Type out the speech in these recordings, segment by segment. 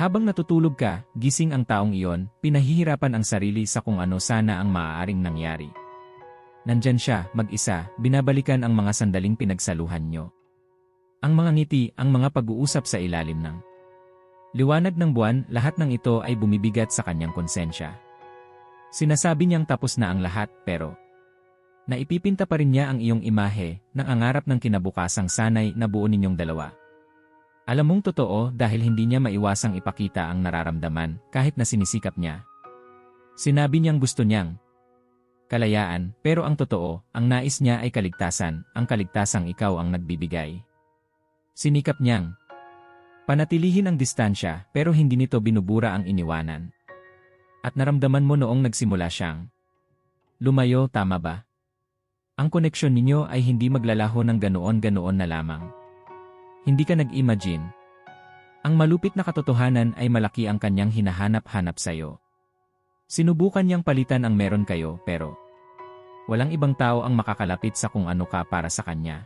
Habang natutulog ka, gising ang taong iyon, pinahihirapan ang sarili sa kung ano sana ang maaaring nangyari. Nandyan siya, mag-isa, binabalikan ang mga sandaling pinagsaluhan nyo. Ang mga ngiti, ang mga pag-uusap sa ilalim ng liwanag ng buwan, lahat ng ito ay bumibigat sa kanyang konsensya. Sinasabi niyang tapos na ang lahat, pero naipipinta pa rin niya ang iyong imahe ng angarap ng kinabukasang sanay na buo ninyong dalawa. Alam mong totoo dahil hindi niya maiwasang ipakita ang nararamdaman kahit na sinisikap niya. Sinabi niyang gusto niyang kalayaan, pero ang totoo, ang nais niya ay kaligtasan, ang kaligtasang ikaw ang nagbibigay. Sinikap niyang panatilihin ang distansya pero hindi nito binubura ang iniwanan. At naramdaman mo noong nagsimula siyang lumayo, tama ba? Ang koneksyon ninyo ay hindi maglalaho ng ganoon-ganoon na lamang. Hindi ka nag-imagine. Ang malupit na katotohanan ay malaki ang kanyang hinahanap-hanap sa'yo. Sinubukan niyang palitan ang meron kayo pero walang ibang tao ang makakalapit sa kung ano ka para sa kanya.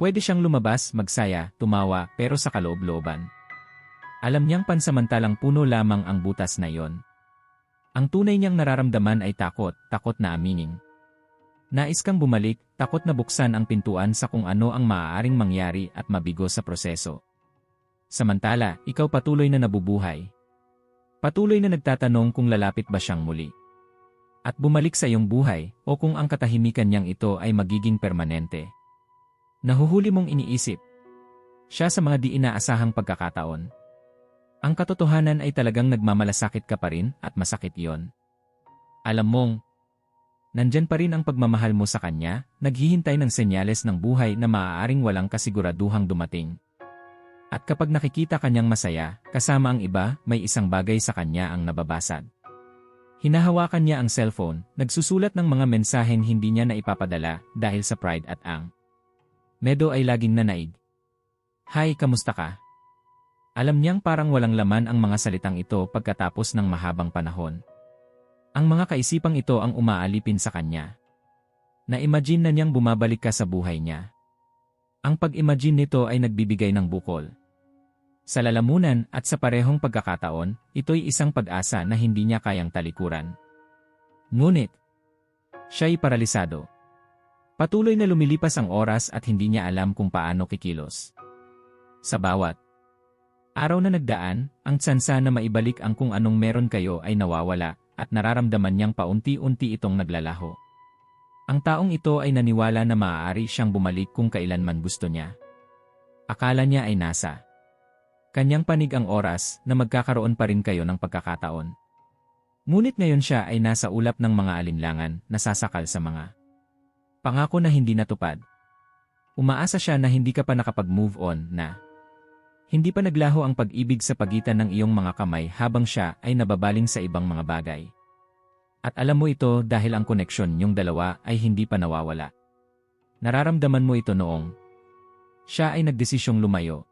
Pwede siyang lumabas, magsaya, tumawa pero sa kaloob-looban. Alam niyang pansamantalang puno lamang ang butas na iyon. Ang tunay niyang nararamdaman ay takot, takot na aminin. Nais kang bumalik, takot na buksan ang pintuan sa kung ano ang maaaring mangyari at mabigo sa proseso. Samantala, ikaw patuloy na nabubuhay. Patuloy na nagtatanong kung lalapit ba siyang muli. At bumalik sa iyong buhay o kung ang katahimikan niyang ito ay magiging permanente. Nahuhuli mong iniisip. Siya sa mga di inaasahang pagkakataon. Ang katotohanan ay talagang nagmamalasakit ka pa rin at masakit iyon. Alam mong, Nandyan pa rin ang pagmamahal mo sa kanya, naghihintay ng senyales ng buhay na maaaring walang kasiguraduhang dumating. At kapag nakikita kanyang masaya, kasama ang iba, may isang bagay sa kanya ang nababasad. Hinahawakan niya ang cellphone, nagsusulat ng mga mensaheng hindi niya na ipapadala dahil sa pride at ang. Medo ay laging nanaig. Hi, kamusta ka? Alam niyang parang walang laman ang mga salitang ito pagkatapos ng mahabang panahon. Ang mga kaisipang ito ang umaalipin sa kanya. Na-imagine na niyang bumabalik ka sa buhay niya. Ang pag-imagine nito ay nagbibigay ng bukol. Sa lalamunan at sa parehong pagkakataon, ito'y isang pag-asa na hindi niya kayang talikuran. Ngunit, siya'y paralisado. Patuloy na lumilipas ang oras at hindi niya alam kung paano kikilos. Sa bawat araw na nagdaan, ang tsansa na maibalik ang kung anong meron kayo ay nawawala at nararamdaman niyang paunti-unti itong naglalaho. Ang taong ito ay naniwala na maaari siyang bumalik kung kailanman gusto niya. Akala niya ay nasa. Kanyang panig ang oras na magkakaroon pa rin kayo ng pagkakataon. Ngunit ngayon siya ay nasa ulap ng mga alinlangan, nasasakal sa mga pangako na hindi natupad. Umaasa siya na hindi ka pa nakapag-move on na hindi pa naglaho ang pag-ibig sa pagitan ng iyong mga kamay habang siya ay nababaling sa ibang mga bagay. At alam mo ito dahil ang koneksyon niyong dalawa ay hindi pa nawawala. Nararamdaman mo ito noong siya ay nagdesisyong lumayo.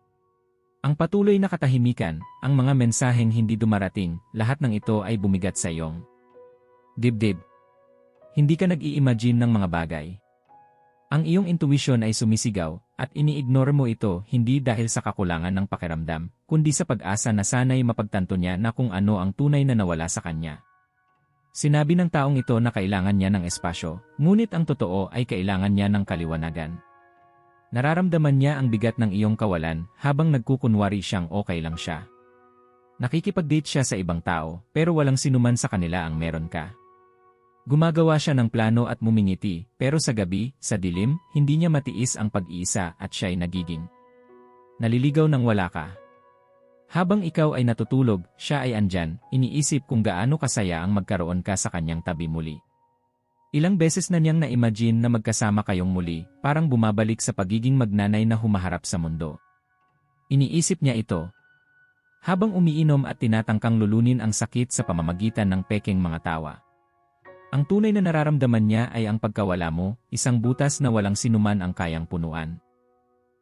Ang patuloy na katahimikan, ang mga mensaheng hindi dumarating, lahat ng ito ay bumigat sa iyong dibdib. Hindi ka nag-i-imagine ng mga bagay. Ang iyong intuition ay sumisigaw, at ini-ignore mo ito hindi dahil sa kakulangan ng pakiramdam, kundi sa pag-asa na sana'y mapagtanto niya na kung ano ang tunay na nawala sa kanya. Sinabi ng taong ito na kailangan niya ng espasyo, ngunit ang totoo ay kailangan niya ng kaliwanagan. Nararamdaman niya ang bigat ng iyong kawalan habang nagkukunwari siyang okay lang siya. Nakikipag-date siya sa ibang tao pero walang sinuman sa kanila ang meron ka. Gumagawa siya ng plano at mumingiti, pero sa gabi, sa dilim, hindi niya matiis ang pag-iisa at siya'y nagiging. Naliligaw nang wala ka. Habang ikaw ay natutulog, siya ay andyan, iniisip kung gaano kasaya ang magkaroon ka sa kanyang tabi muli. Ilang beses na niyang na-imagine na magkasama kayong muli, parang bumabalik sa pagiging magnanay na humaharap sa mundo. Iniisip niya ito. Habang umiinom at tinatangkang lulunin ang sakit sa pamamagitan ng peking mga tawa. Ang tunay na nararamdaman niya ay ang pagkawala mo, isang butas na walang sinuman ang kayang punuan.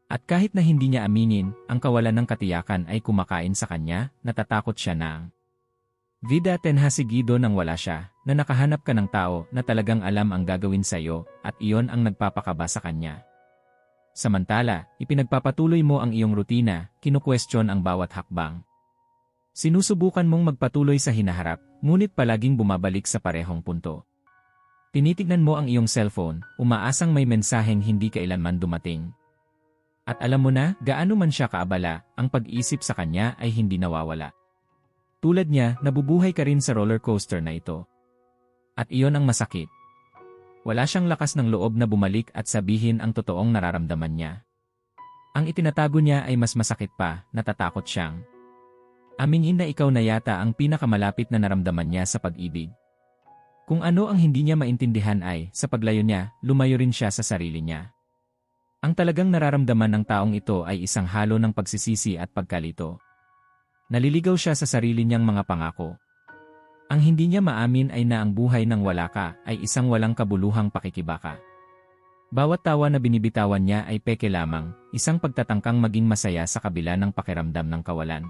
At kahit na hindi niya aminin, ang kawalan ng katiyakan ay kumakain sa kanya, natatakot siya na ang Vida tenhasigido nang wala siya, na nakahanap ka ng tao na talagang alam ang gagawin sa iyo at iyon ang nagpapakaba sa kanya. Samantala, ipinagpapatuloy mo ang iyong rutina, kinukwestiyon ang bawat hakbang. Sinusubukan mong magpatuloy sa hinaharap, ngunit palaging bumabalik sa parehong punto. Tinitignan mo ang iyong cellphone, umaasang may mensaheng hindi kailanman dumating. At alam mo na, gaano man siya kaabala, ang pag-isip sa kanya ay hindi nawawala. Tulad niya, nabubuhay ka rin sa roller coaster na ito. At iyon ang masakit. Wala siyang lakas ng loob na bumalik at sabihin ang totoong nararamdaman niya. Ang itinatago niya ay mas masakit pa, natatakot siyang. Aminin na ikaw na yata ang pinakamalapit na naramdaman niya sa pag-ibig. Kung ano ang hindi niya maintindihan ay, sa paglayo niya, lumayo rin siya sa sarili niya. Ang talagang nararamdaman ng taong ito ay isang halo ng pagsisisi at pagkalito. Naliligaw siya sa sarili niyang mga pangako. Ang hindi niya maamin ay na ang buhay ng wala ka ay isang walang kabuluhang pakikibaka. Bawat tawa na binibitawan niya ay peke lamang, isang pagtatangkang maging masaya sa kabila ng pakiramdam ng kawalan.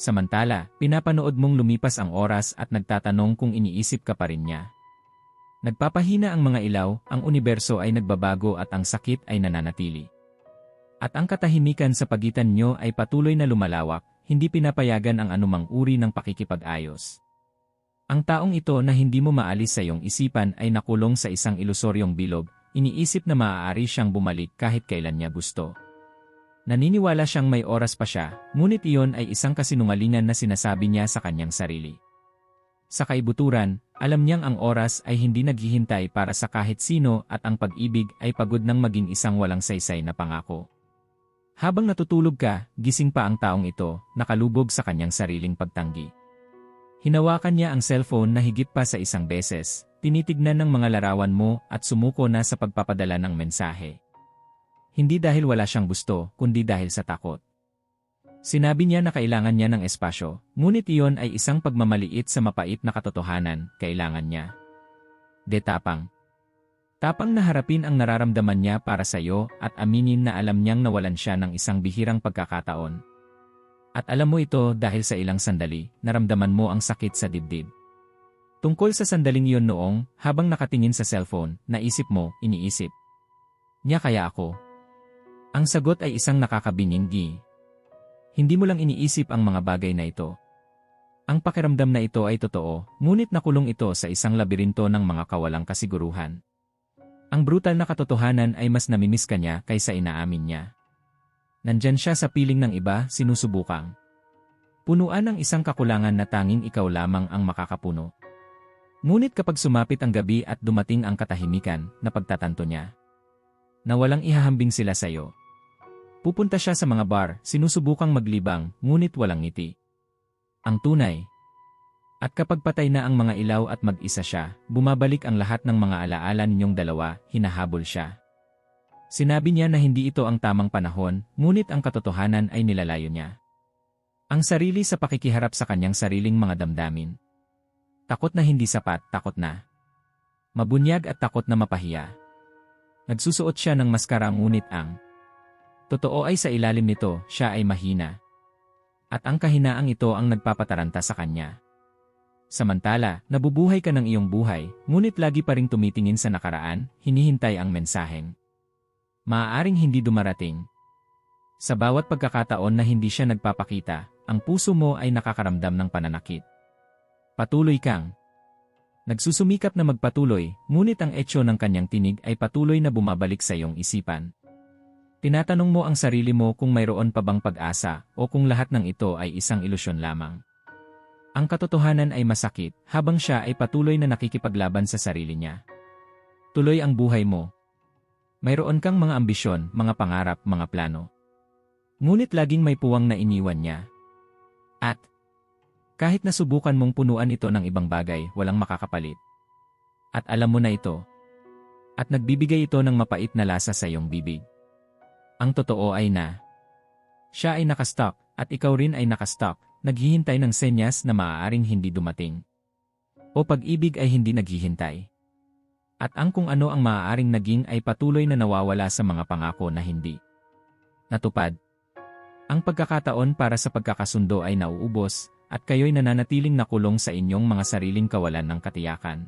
Samantala, pinapanood mong lumipas ang oras at nagtatanong kung iniisip ka pa rin niya. Nagpapahina ang mga ilaw, ang universo ay nagbabago at ang sakit ay nananatili. At ang katahimikan sa pagitan nyo ay patuloy na lumalawak, hindi pinapayagan ang anumang uri ng pakikipag-ayos. Ang taong ito na hindi mo maalis sa iyong isipan ay nakulong sa isang ilusoryong bilog, iniisip na maaari siyang bumalik kahit kailan niya gusto. Naniniwala siyang may oras pa siya, ngunit iyon ay isang kasinungalingan na sinasabi niya sa kanyang sarili. Sa kaibuturan, alam niyang ang oras ay hindi naghihintay para sa kahit sino at ang pag-ibig ay pagod ng maging isang walang saysay na pangako. Habang natutulog ka, gising pa ang taong ito, nakalubog sa kanyang sariling pagtanggi. Hinawakan niya ang cellphone na higit pa sa isang beses, tinitignan ng mga larawan mo at sumuko na sa pagpapadala ng mensahe. Hindi dahil wala siyang gusto, kundi dahil sa takot. Sinabi niya na kailangan niya ng espasyo, ngunit iyon ay isang pagmamaliit sa mapait na katotohanan, kailangan niya. De tapang. Tapang na harapin ang nararamdaman niya para sa iyo at aminin na alam niyang nawalan siya ng isang bihirang pagkakataon. At alam mo ito dahil sa ilang sandali, naramdaman mo ang sakit sa dibdib. Tungkol sa sandaling iyon noong, habang nakatingin sa cellphone, naisip mo, iniisip. Niya kaya ako, ang sagot ay isang nakakabinindi. Hindi mo lang iniisip ang mga bagay na ito. Ang pakiramdam na ito ay totoo, ngunit nakulong ito sa isang labirinto ng mga kawalang kasiguruhan. Ang brutal na katotohanan ay mas namimiss ka niya kaysa inaamin niya. Nandyan siya sa piling ng iba, sinusubukang. Punuan ng isang kakulangan na tanging ikaw lamang ang makakapuno. Ngunit kapag sumapit ang gabi at dumating ang katahimikan, napagtatanto niya. Na walang ihahambing sila sa iyo. Pupunta siya sa mga bar, sinusubukang maglibang, ngunit walang ngiti. Ang tunay. At kapag patay na ang mga ilaw at mag-isa siya, bumabalik ang lahat ng mga alaala ninyong dalawa, hinahabol siya. Sinabi niya na hindi ito ang tamang panahon, ngunit ang katotohanan ay nilalayo niya. Ang sarili sa pakikiharap sa kanyang sariling mga damdamin. Takot na hindi sapat, takot na. Mabunyag at takot na mapahiya. Nagsusuot siya ng maskara ngunit ang Totoo ay sa ilalim nito, siya ay mahina. At ang kahinaang ito ang nagpapataranta sa kanya. Samantala, nabubuhay ka ng iyong buhay, ngunit lagi pa ring tumitingin sa nakaraan, hinihintay ang mensaheng. Maaaring hindi dumarating. Sa bawat pagkakataon na hindi siya nagpapakita, ang puso mo ay nakakaramdam ng pananakit. Patuloy kang. Nagsusumikap na magpatuloy, ngunit ang etsyo ng kanyang tinig ay patuloy na bumabalik sa iyong isipan. Tinatanong mo ang sarili mo kung mayroon pa bang pag-asa o kung lahat ng ito ay isang ilusyon lamang. Ang katotohanan ay masakit habang siya ay patuloy na nakikipaglaban sa sarili niya. Tuloy ang buhay mo. Mayroon kang mga ambisyon, mga pangarap, mga plano. Ngunit laging may puwang na iniwan niya. At kahit nasubukan mong punuan ito ng ibang bagay, walang makakapalit. At alam mo na ito. At nagbibigay ito ng mapait na lasa sa iyong bibig. Ang totoo ay na siya ay nakastock at ikaw rin ay nakastock, naghihintay ng senyas na maaaring hindi dumating. O pag-ibig ay hindi naghihintay. At ang kung ano ang maaaring naging ay patuloy na nawawala sa mga pangako na hindi. Natupad. Ang pagkakataon para sa pagkakasundo ay nauubos, at kayo'y nananatiling nakulong sa inyong mga sariling kawalan ng katiyakan.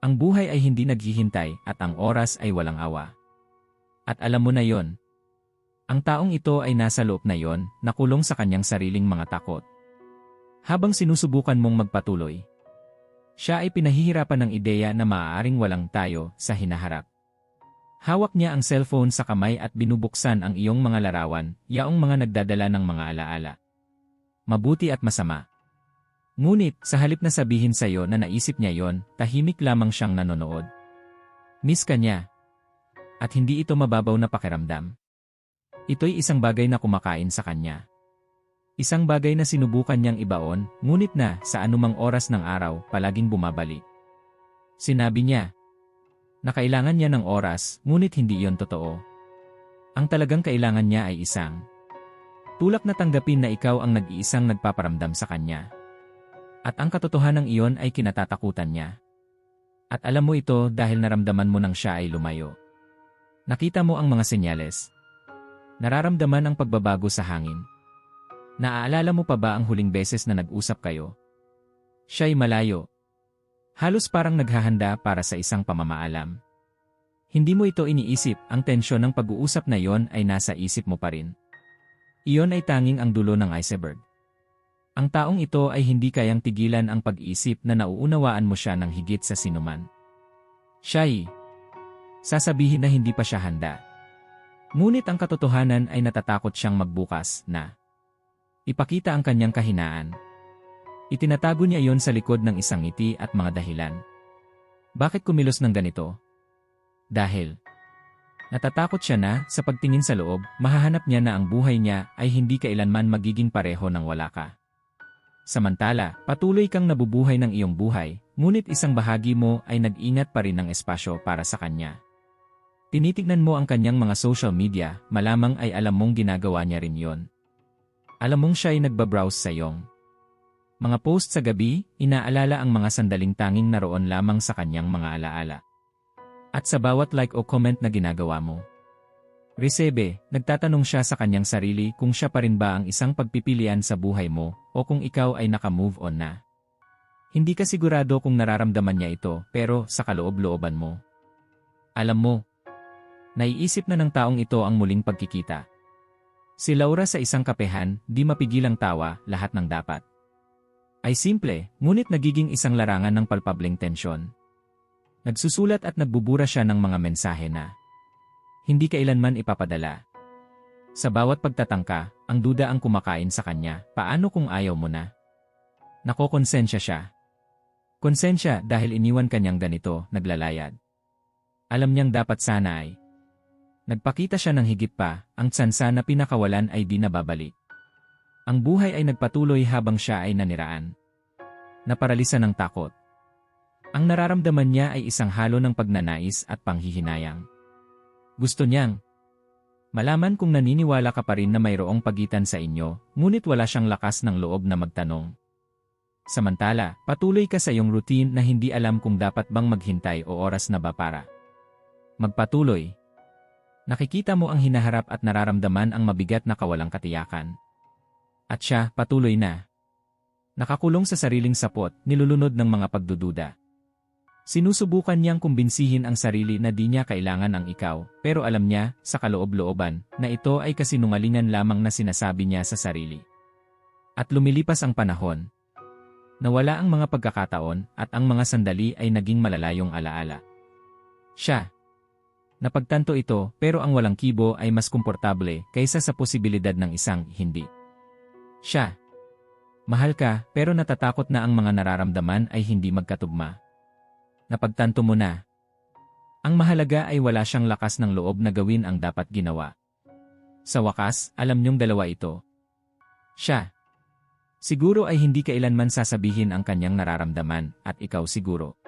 Ang buhay ay hindi naghihintay at ang oras ay walang awa. At alam mo na yon, ang taong ito ay nasa loob na yon, nakulong sa kanyang sariling mga takot. Habang sinusubukan mong magpatuloy, siya ay pinahihirapan ng ideya na maaaring walang tayo sa hinaharap. Hawak niya ang cellphone sa kamay at binubuksan ang iyong mga larawan, yaong mga nagdadala ng mga alaala. Mabuti at masama. Ngunit, sa halip na sabihin sa iyo na naisip niya yon, tahimik lamang siyang nanonood. Miss ka niya. At hindi ito mababaw na pakiramdam. Ito'y isang bagay na kumakain sa kanya. Isang bagay na sinubukan niyang ibaon, ngunit na sa anumang oras ng araw, palaging bumabalik. Sinabi niya, na kailangan niya ng oras, ngunit hindi iyon totoo. Ang talagang kailangan niya ay isang tulak na tanggapin na ikaw ang nag-iisang nagpaparamdam sa kanya. At ang katotohanan iyon ay kinatatakutan niya. At alam mo ito dahil naramdaman mo nang siya ay lumayo. Nakita mo ang mga senyales. Nararamdaman ang pagbabago sa hangin. Naaalala mo pa ba ang huling beses na nag-usap kayo? Siya'y malayo. Halos parang naghahanda para sa isang pamamaalam. Hindi mo ito iniisip, ang tensyon ng pag-uusap na yon ay nasa isip mo pa rin. Iyon ay tanging ang dulo ng iceberg. Ang taong ito ay hindi kayang tigilan ang pag-iisip na nauunawaan mo siya ng higit sa sinuman. Siya'y sasabihin na hindi pa siya handa. Ngunit ang katotohanan ay natatakot siyang magbukas na ipakita ang kanyang kahinaan. Itinatago niya iyon sa likod ng isang ngiti at mga dahilan. Bakit kumilos ng ganito? Dahil natatakot siya na, sa pagtingin sa loob, mahahanap niya na ang buhay niya ay hindi kailanman magiging pareho ng wala ka. Samantala, patuloy kang nabubuhay ng iyong buhay, ngunit isang bahagi mo ay nag-ingat pa rin ng espasyo para sa kanya. Tinitignan mo ang kanyang mga social media, malamang ay alam mong ginagawa niya rin yon. Alam mong siya ay nagbabrowse sa iyong mga post sa gabi, inaalala ang mga sandaling tanging naroon lamang sa kanyang mga alaala. At sa bawat like o comment na ginagawa mo. Recebe, nagtatanong siya sa kanyang sarili kung siya pa rin ba ang isang pagpipilian sa buhay mo o kung ikaw ay naka-move on na. Hindi ka sigurado kung nararamdaman niya ito pero sa kaloob-looban mo. Alam mo, naiisip na ng taong ito ang muling pagkikita. Si Laura sa isang kapehan, di mapigilang tawa, lahat ng dapat ay simple, ngunit nagiging isang larangan ng palpableng tensyon. Nagsusulat at nagbubura siya ng mga mensahe na hindi kailanman ipapadala. Sa bawat pagtatangka, ang duda ang kumakain sa kanya, paano kung ayaw mo na? Nakokonsensya siya. Konsensya dahil iniwan kanyang ganito, naglalayad. Alam niyang dapat sana ay. Nagpakita siya ng higit pa, ang tsansa na pinakawalan ay di nababalik. Ang buhay ay nagpatuloy habang siya ay naniraan. Naparalisa ng takot. Ang nararamdaman niya ay isang halo ng pagnanais at panghihinayang. Gusto niyang malaman kung naniniwala ka pa rin na mayroong pagitan sa inyo, ngunit wala siyang lakas ng loob na magtanong. Samantala, patuloy ka sa iyong routine na hindi alam kung dapat bang maghintay o oras na ba para. Magpatuloy. Nakikita mo ang hinaharap at nararamdaman ang mabigat na kawalang katiyakan. At siya, patuloy na. Nakakulong sa sariling sapot, nilulunod ng mga pagdududa. Sinusubukan niyang kumbinsihin ang sarili na di niya kailangan ang ikaw, pero alam niya, sa kaloob-looban, na ito ay kasinungalingan lamang na sinasabi niya sa sarili. At lumilipas ang panahon. Nawala ang mga pagkakataon at ang mga sandali ay naging malalayong alaala. Siya. Napagtanto ito pero ang walang kibo ay mas komportable kaysa sa posibilidad ng isang hindi. Siya. Mahal ka, pero natatakot na ang mga nararamdaman ay hindi magkatugma. Napagtanto mo na. Ang mahalaga ay wala siyang lakas ng loob na gawin ang dapat ginawa. Sa wakas, alam niyong dalawa ito. Siya. Siguro ay hindi kailanman sasabihin ang kanyang nararamdaman at ikaw siguro.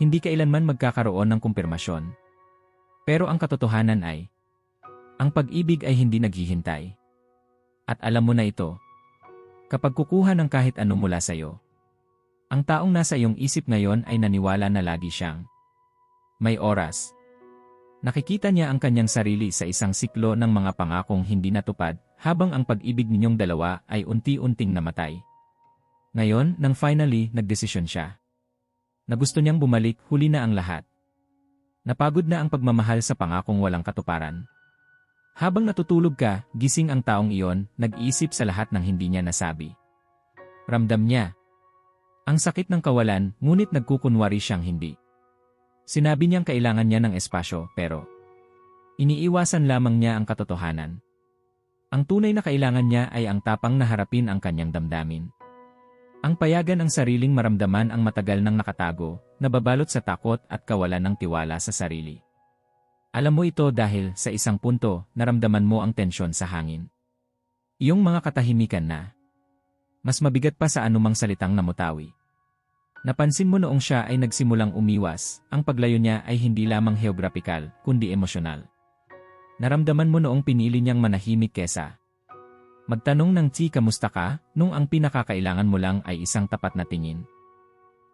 Hindi kailanman magkakaroon ng kumpirmasyon. Pero ang katotohanan ay, ang pag-ibig ay hindi naghihintay. At alam mo na ito, Kapag kukuha ng kahit ano mula sa iyo, ang taong nasa iyong isip ngayon ay naniwala na lagi siyang may oras. Nakikita niya ang kanyang sarili sa isang siklo ng mga pangakong hindi natupad habang ang pag-ibig ninyong dalawa ay unti-unting namatay. Ngayon, nang finally, nagdesisyon siya. Na gusto niyang bumalik, huli na ang lahat. Napagod na ang pagmamahal sa pangakong walang katuparan. Habang natutulog ka, gising ang taong iyon, nag-isip sa lahat ng hindi niya nasabi. Ramdam niya. Ang sakit ng kawalan, ngunit nagkukunwari siyang hindi. Sinabi niyang kailangan niya ng espasyo, pero iniiwasan lamang niya ang katotohanan. Ang tunay na kailangan niya ay ang tapang na harapin ang kanyang damdamin. Ang payagan ang sariling maramdaman ang matagal nang nakatago, nababalot sa takot at kawalan ng tiwala sa sarili. Alam mo ito dahil sa isang punto, naramdaman mo ang tensyon sa hangin. Iyong mga katahimikan na. Mas mabigat pa sa anumang salitang namutawi. Napansin mo noong siya ay nagsimulang umiwas, ang paglayo niya ay hindi lamang geographical, kundi emosyonal. Naramdaman mo noong pinili niyang manahimik kesa. Magtanong ng Chi kamusta ka, nung ang pinakakailangan mo lang ay isang tapat na tingin.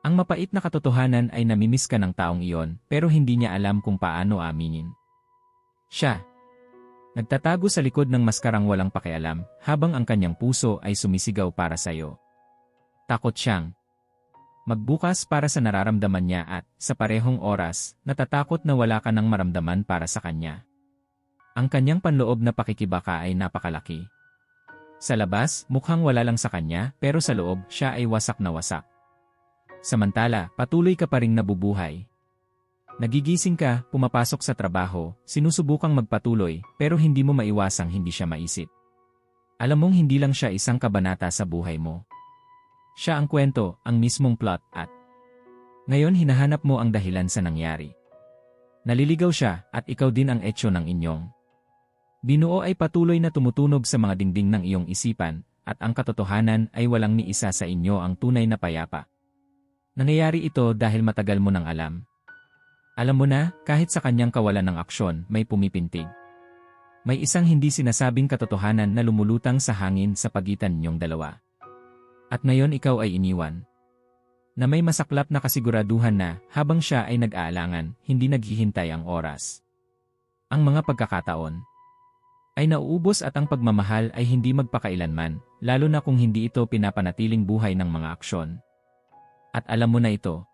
Ang mapait na katotohanan ay namimiss ka ng taong iyon pero hindi niya alam kung paano aminin. Siya. Nagtatago sa likod ng maskarang walang pakialam habang ang kanyang puso ay sumisigaw para sa iyo. Takot siyang. Magbukas para sa nararamdaman niya at, sa parehong oras, natatakot na wala ka ng maramdaman para sa kanya. Ang kanyang panloob na pakikibaka ay napakalaki. Sa labas, mukhang wala lang sa kanya pero sa loob, siya ay wasak na wasak. Samantala, patuloy ka pa ring nabubuhay. Nagigising ka, pumapasok sa trabaho, sinusubukang magpatuloy, pero hindi mo maiwasang hindi siya maisip. Alam mong hindi lang siya isang kabanata sa buhay mo. Siya ang kwento, ang mismong plot at ngayon hinahanap mo ang dahilan sa nangyari. Naliligaw siya at ikaw din ang etyo ng inyong. Binuo ay patuloy na tumutunog sa mga dingding ng iyong isipan at ang katotohanan ay walang ni isa sa inyo ang tunay na payapa. Nangyayari ito dahil matagal mo nang alam. Alam mo na, kahit sa kanyang kawalan ng aksyon, may pumipintig. May isang hindi sinasabing katotohanan na lumulutang sa hangin sa pagitan ninyong dalawa. At ngayon ikaw ay iniwan. Na may masaklap na kasiguraduhan na, habang siya ay nag-aalangan, hindi naghihintay ang oras. Ang mga pagkakataon ay nauubos at ang pagmamahal ay hindi magpakailanman, lalo na kung hindi ito pinapanatiling buhay ng mga aksyon. At alam mo na ito,